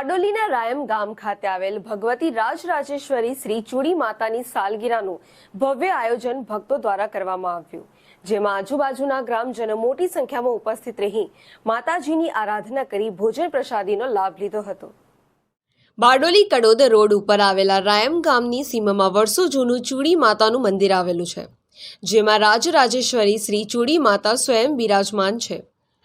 બારડોલીના રાયમ ગામ ખાતે આવેલ ભગવતી રાજરાજેશ્વરી શ્રી ચૂડી માતાની સાલગીરાનું ભવ્ય આયોજન ભક્તો દ્વારા કરવામાં આવ્યું, જેમાં આજુબાજુના ગ્રામજનો મોટી સંખ્યામાં ઉપસ્થિત રહી માતાજીની આરાધના કરી ભોજન પ્રસાદીનો લાભ લીધો હતો. બારડોલી કડોદ રોડ ઉપર આવેલા રાયમ ગામની સીમામાં વર્ષો જૂનું ચૂડી માતાનું મંદિર આવેલું છે, જેમાં રાજરાજેશ્વરી શ્રી ચૂડી માતા સ્વયં બિરાજમાન છે.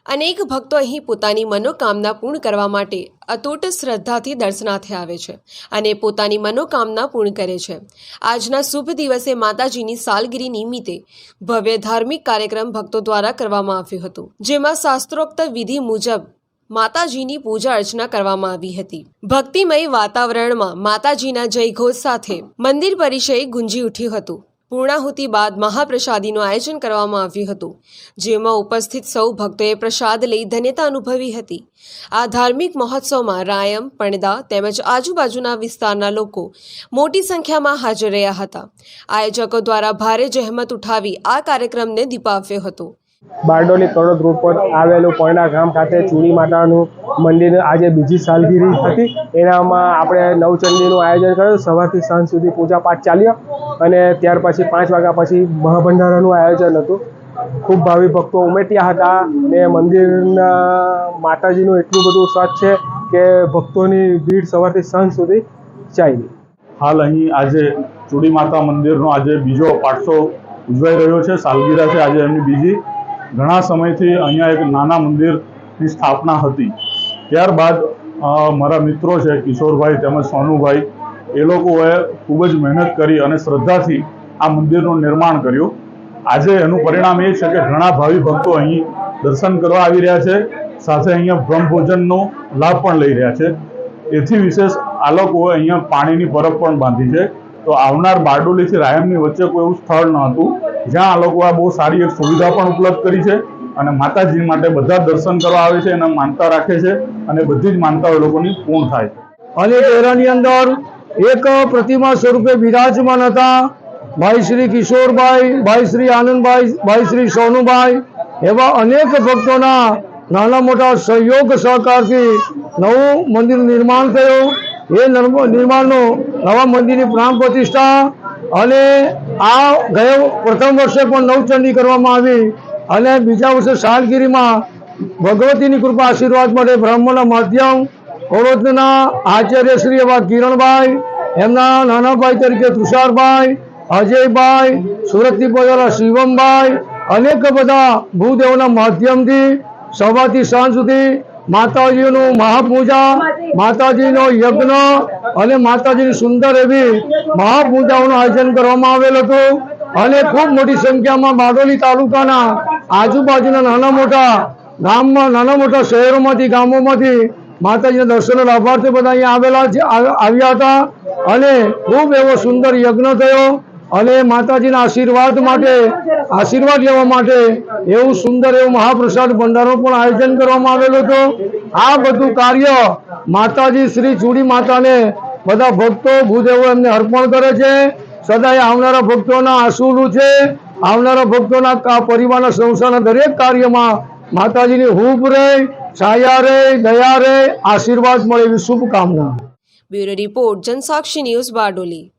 અનેક ભક્તો અહીં પોતાની મનોકામના પૂર્ણ કરવા માટે અતૂટ શ્રદ્ધાથી દર્શનાર્થે આવે છે અને પોતાની મનોકામના પૂર્ણ કરે છે. આજના શુભ દિવસે માતાજીની સાલગીરી નિમિત્તે ભવ્ય ધાર્મિક કાર્યક્રમ ભક્તો દ્વારા કરવામાં આવ્યો હતો, જેમાં શાસ્ત્રોક્ત વિધિ મુજબ માતાજીની પૂજા અર્ચના કરવામાં આવી હતી. ભક્તિમય વાતાવરણમાં માતાજીના જયઘોષ સાથે મંદિર પરિચય ગુંજી ઉઠ્યું હતું. પૂર્ણાહુતિ બાદ મહાપ્રસાદીનું આયોજન કરવામાં આવ્યું હતું, જેમાં ઉપસ્થિત સૌ ભક્તોએ પ્રસાદ લઈ ધન્યતા અનુભવી હતી. આ ધાર્મિક મહોત્સવમાં રાયમ, પણદા તેમજ આજુબાજુના વિસ્તારના લોકો મોટી સંખ્યામાં હાજર રહ્યા હતા. આયોજકો દ્વારા ભારે જહેમત ઉઠાવી આ કાર્યક્રમને દીપાવ્યો હતો. બારડોલી કરોડ રોડ પર આવેલું પોયણા ગામ ખાતે ચૂડી માતાનું મંદિર આજે બીજી સાલગીરી હતી. એનામાં આપણે નવચંડીનું આયોજન કર્યું. સવારથી સાંજ સુધી પૂજા પાઠ ચાલ્યો. અને ત્યાર પછી પાંચ વાગ્યા પછી મહાભંડારાનું આયોજન હતું. ખૂબ ભાવિ ભક્તો ઉમેટ્યા હતા ને મંદિરના માતાજીનું એટલું બધું સચ છે કે ભક્તોની ભીડ સવારથી સાંજ સુધી ચાલી હાલ અહીં આજે ચૂડી માતા મંદિરનો આજે બીજો પાટસો ઉજવાઈ રહ્યો છે. સાલગીરા છે આજે એમની બીજી ઘણા સમયથી અહીંયા એક નાના મંદિરની સ્થાપના હતી. ત્યારબાદ મારા મિત્રો છે કિશોરભાઈ તેમજ સોનુભાઈ એ લોકોએ ખૂબ જ મહેનત કરી અને શ્રદ્ધાથી આ મંદિરનું નિર્માણ કર્યું. આજે એનું પરિણામ એ છે કે ઘણા ભાવિ ભક્તો અહીં દર્શન કરવા આવી રહ્યા છે. સાથે અહીંયા બ્રહ્મભોજનનો લાભ પણ લઈ રહ્યા છે. એથી વિશેષ આ લોકોએ અહીંયા પાણીની પરબ પણ બાંધી છે. તો આવનાર બારડોલીથી રાયમની વચ્ચે કોઈ એવું સ્થળ ન હતું. જ્યાં આ લોકો આ બહુ સારી એક સુવિધા પણ ઉપલબ્ધ કરી છે અને માતાજી માટે બધા દર્શન કરવા આવે છે, એને માનતા રાખે છે અને બધી જ માનતાઓ એ લોકોની પૂર્ણ થાય છે. અને તેરાની અંદર એક પ્રતિમા સ્વરૂપે બિરાજમાન હતા. ભાઈ શ્રી કિશોરભાઈ, ભાઈ શ્રી આનંદભાઈ, ભાઈ શ્રી સોનુભાઈ એવા અનેક ભક્તોના નાના મોટા સહયોગ સહકારથી નવું મંદિર નિર્માણ થયું. એ નર્મ- નિર્માણનું નવા મંદિરની પ્રાણ પ્રતિષ્ઠા અને આ ગયો પ્રથમ વર્ષે પણ નવચંડી કરવામાં આવી અને બીજા વર્ષે સાલગીરીમાં ભગવતીની કૃપા આશીર્વાદ માટે બ્રહ્મના માધ્યમ કોરોદના આચાર્ય શ્રી એવા કિરણભાઈ, એમના નાના ભાઈ તરીકે તુષારભાઈ, અજયભાઈ સુરતથી પધારેલા શિવમભાઈ, અનેક બધા ભૂદેવના માધ્યમથી સવારથી સાંજ સુધી માતાજીનું મહાપૂજા, માતાજીનો યજ્ઞ અને માતાજીની સુંદર એવી મહાપૂજાઓનું આયોજન કરવામાં આવેલ હતું અને ખૂબ મોટી સંખ્યામાં બારડોલી તાલુકાના આજુબાજુના નાના મોટા ગામમાં, નાના મોટા શહેરોમાંથી, ગામોમાંથી માતાજીના દર્શન લાભાર્થી બધા અહીંયા આવેલા છે આવ્યા હતા અને ખૂબ એવો સુંદર યજ્ઞ થયો અને માતાજીના આશીર્વાદ માટે, આશીર્વાદ લેવા માટે એવું સુંદર એવું મહાપ્રસાદ ભંડારનું પણ આયોજન કરવામાં આવેલું હતું. આ બધું કાર્ય માતાજી શ્રી ચૂડી માતાને બધા ભક્તો ભૂદેવો એમને અર્પણ કરે છે. સદાય આવનારા ભક્તોના આંસુલું છે. આવનારા ભક્તોના પરિવારના સંસારના દરેક કાર્યમાં માતાજીની હૂપ રહે. છાયા રહે દયા રહે આશીર્વાદ મળે શુભકામના. Bureau report Jansakshi news Bardoli.